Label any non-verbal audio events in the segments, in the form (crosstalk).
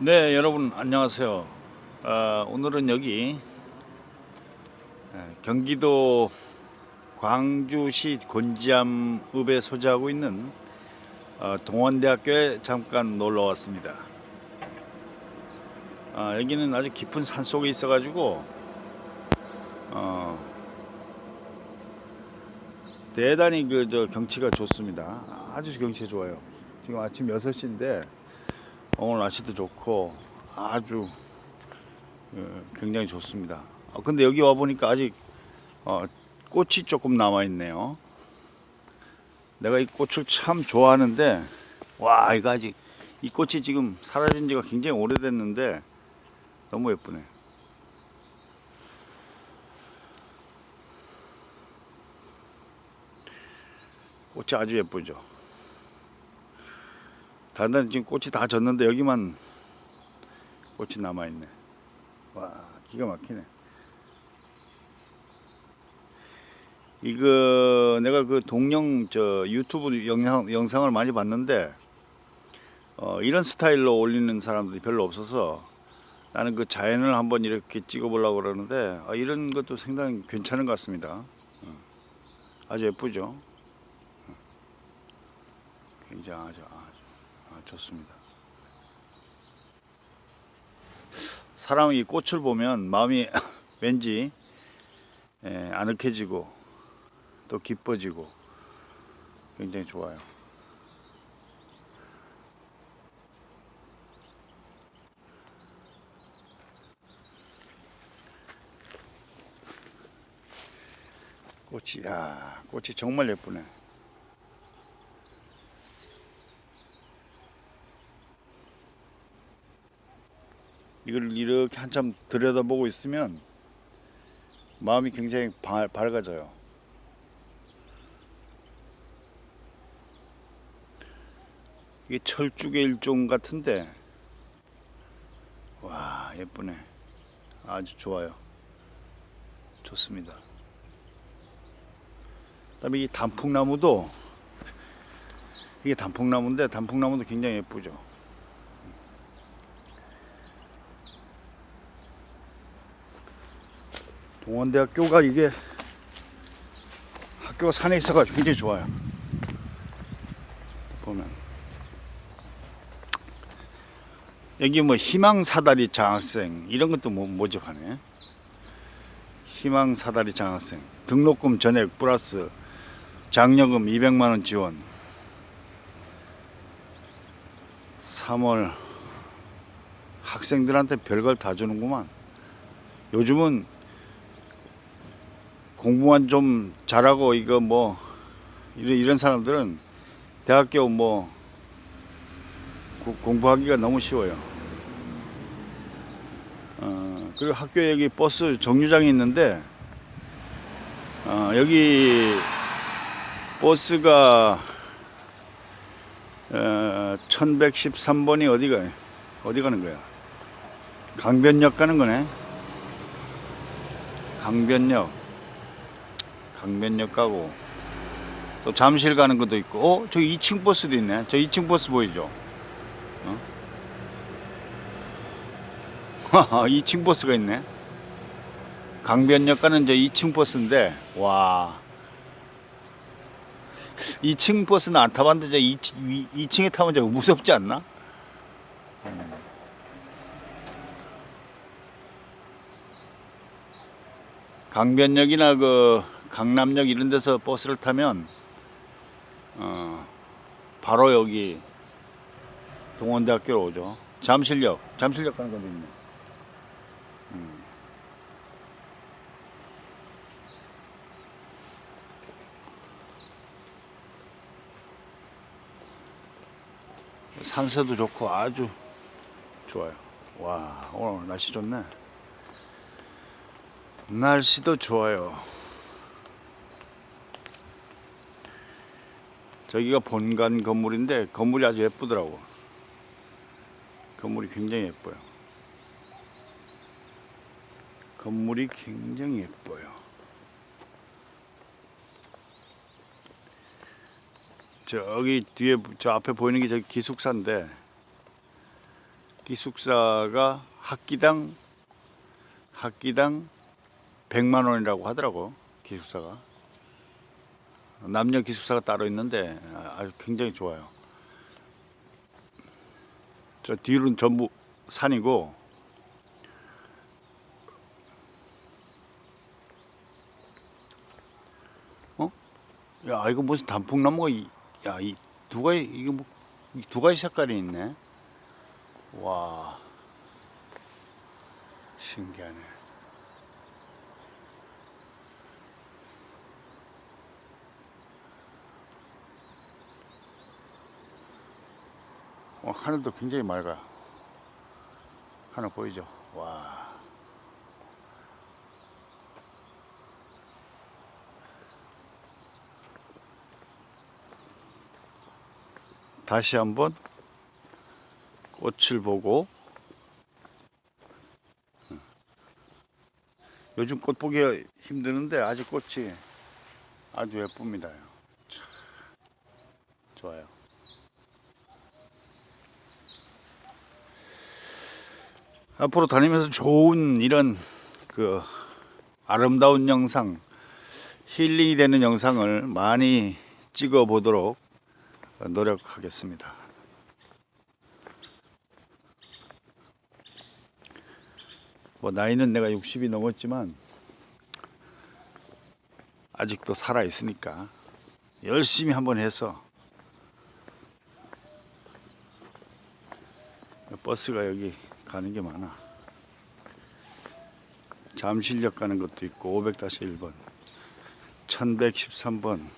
네, 여러분 안녕하세요. 어, 오늘은 여기 에, 경기도 광주시 곤지암읍에 소재하고 있는 어, 동원대학교에 잠깐 놀러 왔습니다. 아, 여기는 아주 깊은 산 속에 있어 가지고 어, 대단히 그 저 경치가 좋습니다. 아주 경치가 좋아요. 지금 아침 6시인데 오늘 날씨도 좋고 아주 어, 굉장히 좋습니다. 어, 근데 여기 와 보니까 아직 어, 꽃이 조금 남아 있네요. 내가 이 꽃을 참 좋아하는데 와 이거 아직 이 꽃이 지금 사라진 지가 굉장히 오래됐는데 너무 예쁘네. 꽃이 아주 예쁘죠. 데는 지금 꽃이 다 졌는데 여기만 꽃이 남아 있네. 와 기가 막히네. 이거 내가 그 동영 저 유튜브 영상 영상을 많이 봤는데 어, 이런 스타일로 올리는 사람들이 별로 없어서 나는 그 자연을 한번 이렇게 찍어보려고 그러는데 아, 이런 것도 상당히 괜찮은 것 같습니다. 어, 아주 예쁘죠. 어, 아, 좋습니다. 사람이 이 꽃을 보면 마음이 (laughs) 왠지 예, 아늑해지고 또 기뻐지고 굉장히 좋아요. 꽃이 야 꽃이 정말 예쁘네. 이걸 이렇게 한참 들여다보고 있으면 마음이 굉장히 밝, 밝아져요. 이게 철쭉의 일종 같은데 와 예쁘네. 아주 좋아요. 좋습니다. 그 다음에 이 단풍나무도 이게 단풍나무인데 단풍나무도 굉장히 예쁘죠. 동원대학교가 이게 학교가 산에 있어가지고 굉장히 좋아요. 보면 여기 뭐 희망사다리 장학생 이런 것도 뭐 모집하네. 희망사다리 장학생 등록금 전액 플러스 장려금 200만 원 지원. 3월 학생들한테 별걸 다 주는구만. 요즘은 공부만 좀 잘하고 이거 뭐 이런, 이런 사람들은 대학교 뭐 고- 공부하기가 너무 쉬워요. 어, 그리고 학교 여기 버스 정류장이 있는데 어, 여기 버스가 어, 1113번이 어디가 어디 가는 거야? 강변역 가는 거네. 강변역. 강변역 가고 또 잠실 가는 것도 있고 어 저기 2층 버스도 있네 저 2층 버스 보이죠 어? (laughs) 2층 버스가 있네 강변역 가는 저 2층 버스인데 와 2층 버스는 안 타봤는데 저 2층, 2층에 타면 저 무섭지 않나? 음. 강변역이나 그 강남역 이런 데서 버스를 타면 어 바로 여기 동원대학교로 오죠. 잠실역, 잠실역 가는 것도 있네. 음. 산세도 좋고 아주 좋아요. 와 오늘 날씨 좋네. 날씨도 좋아요. 저기가 본관 건물인데 건물이 아주 예쁘더라고. 건물이 굉장히 예뻐요. 건물이 굉장히 예뻐요. 저기 뒤에 저 앞에 보이는 게 저기 기숙사인데 기숙사가 학기당 학기당 100만 원이라고 하더라고 기숙사가 남녀 기숙사가 따로 있는데 아주 굉장히 좋아요. 저 뒤로는 전부 산이고 어? 야 이거 무슨 단풍나무가 야이 두 가지 이게 뭐두 가지 색깔이 있네. 와 신기하네. 어, 하늘도 굉장히 맑아. 하늘 보이죠? 와. 다시 한번 꽃을 보고 요즘 꽃 보기가 힘드는데 아직 꽃이 아주 예쁩니다. 참, 좋아요. 앞으로 다니면서 좋은 이런 그 아름다운 영상, 힐링이 되는 영상을 많이 찍어 보도록 노력하겠습니다. 뭐 나이는 내가 60이 넘었지만 아직도 살아 있으니까 열심히 한번 해서 버스가 여기 가는 게 많아. 잠실역 가는 것도 있고 500-1번, 1113번.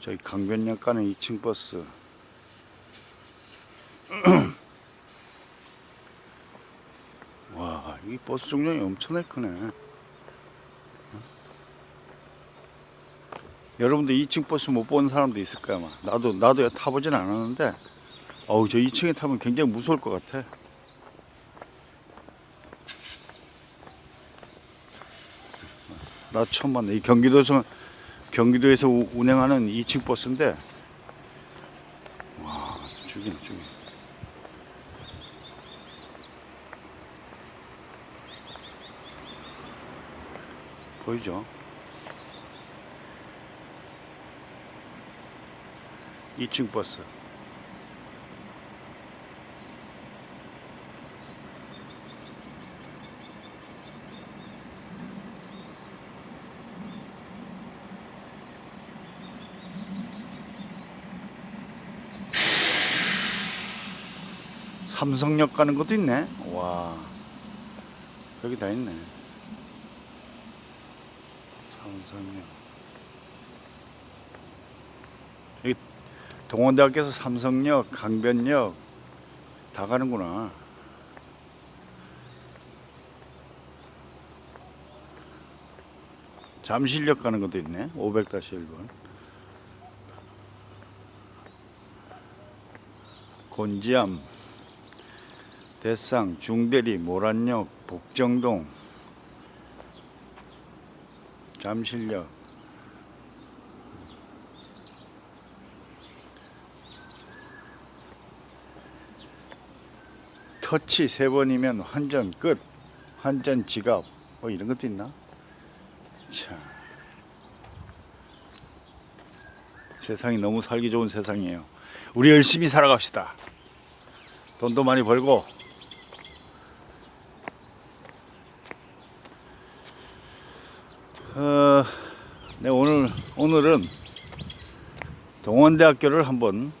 저희 강변역 가는 2층 버스. (clears throat) 와, 이 버스 종량이 엄청나게 크네. 여러분들 2층 버스 못본 사람도 있을 거야 아마. 나도 나도 타보진 않았는데 어우 저 2층에 타면 굉장히 무서울 것 같아. 나 처음 봤네. 이 경기도에서 경기도에서 우- 운행하는 2층 버스인데 와 죽이네 죽이 보이죠 2층 버스. 삼성역 가는 것도 있네. 와. 여기 다 있네. 삼성역. 여기 동원대학교에서 삼성역, 강변역 다 가는구나. 잠실역 가는 것도 있네. 500-1번. 곤지암, 대상, 중대리, 모란역, 복정동, 잠실역, 터치 세 번이면 환전 끝. 환전 지갑. 뭐 이런 것도 있나? 참. 세상이 너무 살기 좋은 세상이에요. 우리 열심히 살아갑시다. 돈도 많이 벌고. 어, 네, 오늘, 오늘은 동원대학교를 한번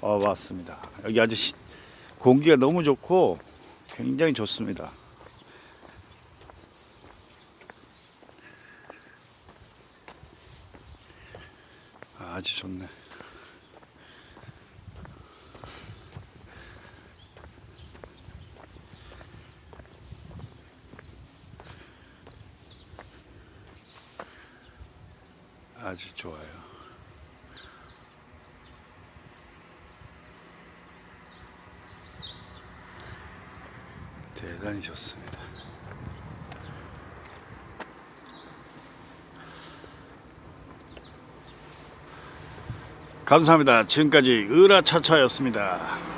와봤습니다. 여기 아주 시- 공기가 너무 좋고 굉장히 좋습니다. 아주 좋네. 대단히 좋습니다. 감사합니다. 지금까지 의라차차였습니다.